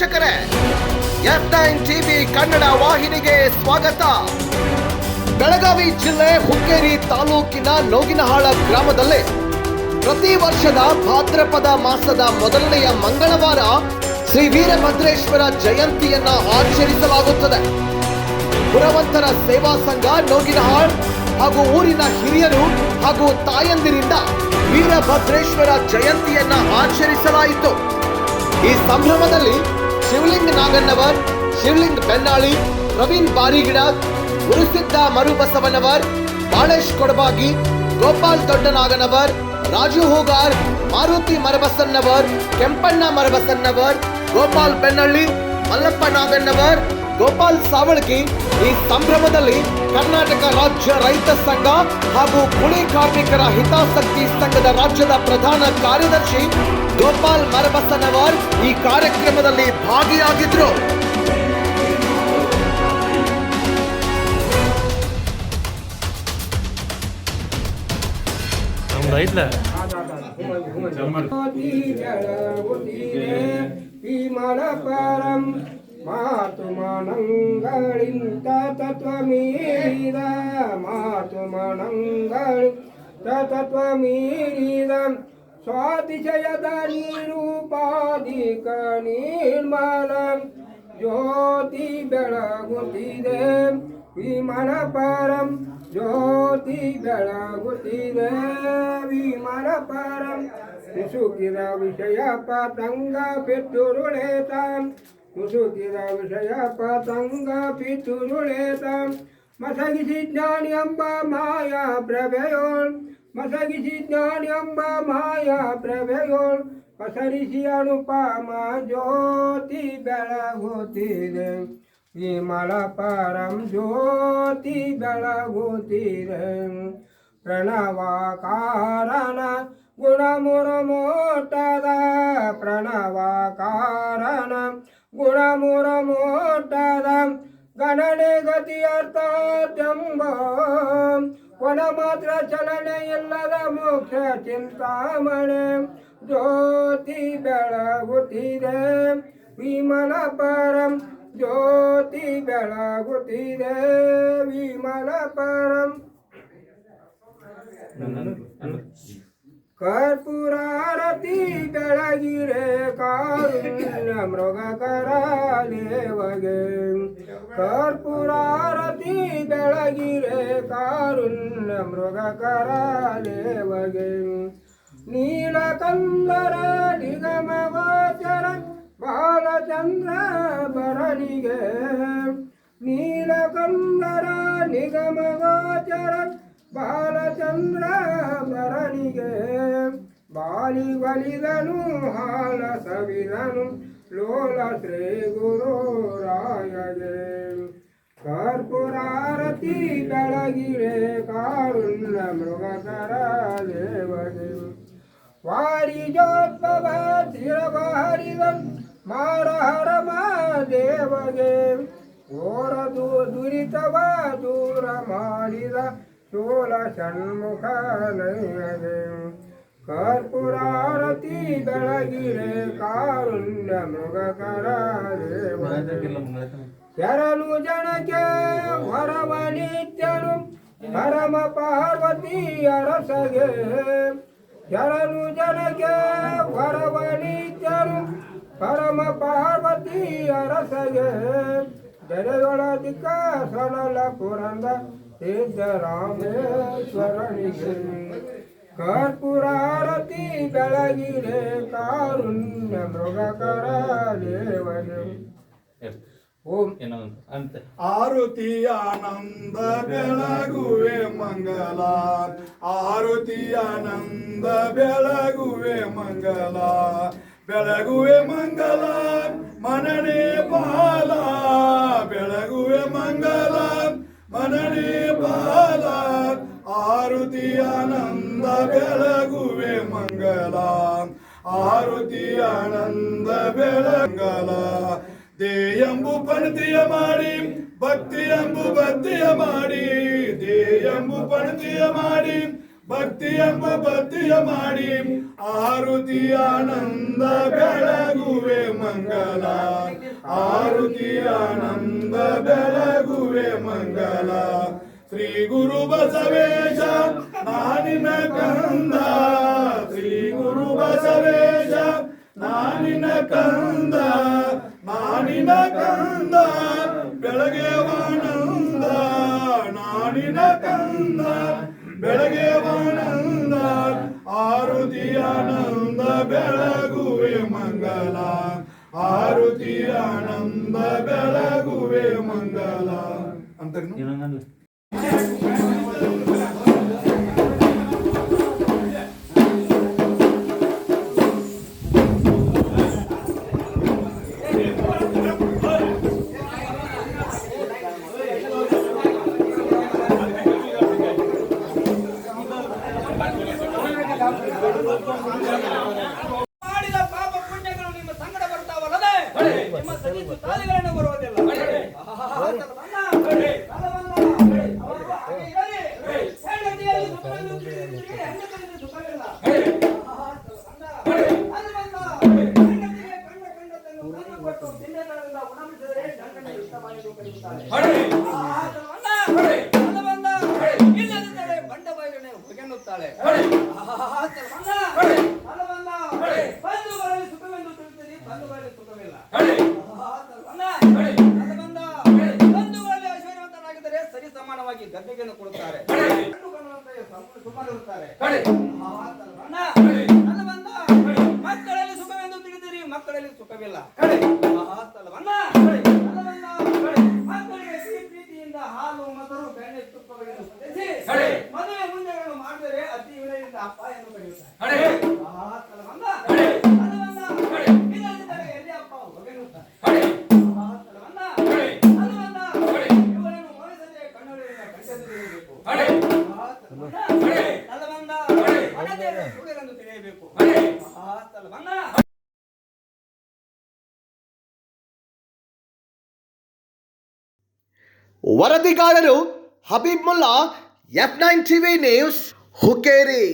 ವೀಕ್ಷಕರೇ F nine TV Kannada ವಾಹಿನಿಗೆ ಸ್ವಾಗತ. ಬೆಳಗಾವಿ ಜಿಲ್ಲೆ ಹುಕ್ಕೇರಿ ತಾಲೂಕಿನ ನೋಗಿನಹಾಳ ಗ್ರಾಮದಲ್ಲಿ ಪ್ರತಿ ವರ್ಷದ ಭಾದ್ರಪದ ಮಾಸದ ಮೊದಲನೆಯ ಮಂಗಳವಾರ ಶ್ರೀ ವೀರಭದ್ರೇಶ್ವರ ಜಯಂತಿಯನ್ನ ಆಚರಿಸಲಾಗುತ್ತದೆ. ಪುರವಂತರ ಸೇವಾ ಸಂಘ ನೋಗಿನಹಾಳ್ ಹಾಗೂ ಊರಿನ ಹಿರಿಯರು ಹಾಗೂ ತಾಯಂದಿರಿಂದ ವೀರಭದ್ರೇಶ್ವರ ಜಯಂತಿಯನ್ನ ಆಚರಿಸಲಾಯಿತು. ಈ ಸಂಭ್ರಮದಲ್ಲಿ ಶಿವಲಿಂಗ್ ನಾಗಣ್ಣವರ್, ಶಿವಲಿಂಗ್ ಬೆನ್ನಾಳಿ, ಪ್ರವೀಣ್ ಬಾರಿಗಿಡ ಗುರುಸಿದ್ದ ಮರುಬಸವನವರ್, ಬಾಳೇಶ್ ಕೊಡಬಾಗಿ, ಗೋಪಾಲ್ ದೊಡ್ಡನಾಗನವರ್, ರಾಜು ಹೂಗಾರ್, ಮಾರುತಿ ಮರಬಸನ್ನವರ್ ಕೆಂಪಣ್ಣ ಮರಬಸನ್ನವರ್ ಗೋಪಾಲ್ ಬೆನ್ನಳ್ಳಿ, ಮಲ್ಲಪ್ಪ ನಾಗಣ್ಣವರ್ ಗೋಪಾಲ್ ಸಾವಳ್ಗಿ ಈ ಸಂಭ್ರಮದಲ್ಲಿ ಕರ್ನಾಟಕ ರಾಜ್ಯ ರೈತ ಸಂಘ ಹಾಗೂ ಕುಳಿ ಕಾರ್ಮಿಕರ ಹಿತಾಸಕ್ತಿ ಸಂಘದ ರಾಜ್ಯದ ಪ್ರಧಾನ ಕಾರ್ಯದರ್ಶಿ ಗೋಪಾಲ್ ಮರಬಸನವರ್ ಈ ಕಾರ್ಯಕ್ರಮದಲ್ಲಿ ಭಾಗಿಯಾಗಿದ್ರು. ಪರಂ ಮಾತು ಮನಂಗಳಿಂತ ತತ್ವ ಮೀರಿದ ಮಾತು ಮನಂಗಳಿ ತತ್ವ ಮೀರಿದ ಸ್ವಾತಿಶಯದ ನಿರೂಪಾಧಿಕ ನಿರ್ಮಲ ಜ್ಯೋತಿ ಬೆಳಗುತ್ತಿದೆ ವಿಮಲ ಪರಂ ಜ್ಯೋತಿ ಬೆಳಗುತ್ತಿದೆ ವಿಮಲ ಪರಂ ಸುಸುಕಿದ ವಿಷಯ ಪತಂಗ ಪಿತುರುಳೇತ ಸುಸುಕಿದ ವಿಷಯ ಪತಂಗ ಪಿತುರುಳೇತ ಮಸಗಿಸಿ ಜ್ಞಾನಿ ಎಂಬ ಮಾಯಾ ಪ್ರಭೆಯೋಳ್ ಮಸಗಿಸಿ ಜ್ಞಾನಿ ಎಂಬ ಮಾಯಾ ಪ್ರಭೆಯೋಳ್ ಪಸರಿಸಿ ಅನುಪಮ ಜ್ಯೋತಿ ಬೆಳಗುತ್ತಿದೆ ವಿಮಲ ಪರಂ ಜ್ಯೋತಿ ಬೆಳಗುತ್ತಿದೆ ಪ್ರಣವಾಕಾರನ ಗುಣಮುರಮೋಟದ ಪ್ರಣವಾಕಾರನ ಗುಣಮುರಮೋಟದ ಗಣನೆ ಗತಿಯರ್ಥ ಜಂಬ ಕೊನ ಮಾತ್ರ ಚಲನೆ ಇಲ್ಲದ ಮೋಕ್ಷ ಚಿಂತಾಮಣೆ ಜ್ಯೋತಿ ಬೆಳಗುತ್ತಿದೆ ವಿಮಲ ಪರಂ ಜ್ಯೋತಿ ಬೆಳಗುತ್ತಿದೆ ವಿಮಲ ಪರಂ ಕರ್ಪೂರಾರತಿ ಬೆಳಗಿರೆ ಕಾರುಣ್ಯ ಮೃಗಕರ ದೇವಗೆ ಕರ್ಪೂರಾರತಿ ಬೆಳಗಿರೆ ಕಾರುಣ್ಯ ಮೃಗಕರ ದೇವಗೆ ನೀಲಕಂದರ ನಿಗಮ ಗೋಚರ ಬಾಲಚಂದ್ರ ಬರನಿಗೆ ನೀಲಕಂದರ ನಿಗಮ ಗೋಚರ ಬಾಲಚಂದ್ರ ಬರನಿಗೆ ಬಾಲಿ ಬಲಿದನು, ಹಾಲ ಸವಿದನು, ಲೋಲ ಶ್ರೀ ಗುರು ರಾಯಗೆ. ಕರ್ಪುರಾರತಿ ಬೆಳಗಿರೆ ಕಾರುಣ್ಯ ಮೃಗಕರ ದೇವಗೆ. ವಾರಿಜೋದ್ಭವ ತಿರಬಹರಿದನ್ ಮಾರಹರ ದೇವಗೆ. ಓರ ದುರಿತವ ದೂರ ಮಾಡಿದ ಚೋಲ ಷಣ್ಮುಖ ನೈಯಗೆ ಕರ್ಪೂರಾರತಿ ಬೆಳಗಿರೆ ಕಾರುಣ್ಯ ಮೃಗಕರ ದೇವಗೆ ಶರಣು ಜನಕ್ಕೆ ಹೊರವ ನಿತ್ಯನು ಪರಮ ಪಾರ್ವತಿ ಅರಸಗೆ ಶರಣು ಜನಕ್ಕೆ ಹೊರವ ನಿತ್ಯನು ಪರಮ ಪಾರ್ವತಿ ಅರಸಗೆ ದರೆಯೊಳದಿಕ್ಕ ಸೊಳಲ ಪುರಂದ ಸಿದ್ದರಾಮೇಶ್ವರನಿಗೆ ಕರ್ಪೂರಾರತಿ ಬೆಳಗಿರೆ ಕಾರುಣ್ಯ ಮೃಗಕರ ದೇವನು ಓಂ. ಅಂತ ಆರುತಿ ಆನಂದ ಬೆಳಗುವೆ ಮಂಗಲ ಆರುತಿ ಆನಂದ ಬೆಳಗುವೆ ಮಂಗಲ ಬೆಳಗುವೆ ಮಂಗಲ ಮನನೇ ಬಾಲ ದೇಯಂಬು ಪಣತಿಯ ಮಾಡಿ, ಭಕ್ತಿ ಎಂಬು ಭಕ್ತಿಯ ಮಾಡಿ ದೇಯಂಬು ಪಣತಿಯ ಮಾಡಿ, ಭಕ್ತಿ ಎಂಬ ಭಕ್ತಿಯ ಮಾಡಿ, ಆರುತಿ ಆನಂದ ಬೆಳಗುವೆ ಮಂಗಲ, ಆರುತಿ ಆನಂದ ಬೆಳಗುವೆ ಮಂಗಲ. ಶ್ರೀ ಗುರು ಬಸವೇಶ, ನಾನಿನ ಕಂದ, ಶ್ರೀ ಗುರು ಬಸವೇಶ ನಾನಿನ ಕಂದ ನಾನಿನ ಕಂದ ಬೆಳಗ್ಗೆ ವಾನಂದ ನಾನಿನ ಕಂದ ಬೆಳಗ್ಗೆ ವಾನಂದ ಆರುತಿ ಆನಂದ, ಬೆಳಗುವೆ ಮಂಗಲ, ಆರುತಿ ಆನಂದ, ಬೆಳಗುವೆ ಮಂಗಲ. ಅಂತ ಇಲ್ಲದಿದ್ದರೆ ಬಂಡ ಬಾಯಿಗನೆ ಹೊಗೆನ್ನುತ್ತಾಳೆ ಆಹಾ, ತಲಬಂದ, ತಲಬಂದ, ಬಂಧುಗಳಲ್ಲಿ ಸುಖವೆಂದು ತಿಳಿದಿರಿ ಐಶ್ವರ್ಯವಂತನಾಗಿದ್ದರೆ ಸರಿ ಸಮಾನವಾಗಿ ಗದ್ದೆಗೆಯನ್ನು ಕೊಡುತ್ತಾರೆ. ಮಕ್ಕಳಲ್ಲಿ ಸುಖವೆಂದು ತಿಳಿದಿರಿ ಮಕ್ಕಳಲ್ಲಿ ಸುಖವಿಲ್ಲ. ಮಕ್ಕಳಿಗೆ ಸಿಹಿ ಪ್ರೀತಿಯಿಂದ ಹಾಲು ಮೊಸರು ಬೆಣ್ಣೆ ತುಪ್ಪಗಳನ್ನು ಮದುವೆ ಮುಂದೆಗಳನ್ನು ಮಾಡಿದರೆ ಅತಿ ವಿನಯದಿಂದ ಅಪ್ಪಾಯನ್ನು ಕರೆಯುತ್ತಾರೆ. ವರದಿಗಾರರು Habib Mulla F nine TV news Hukkeri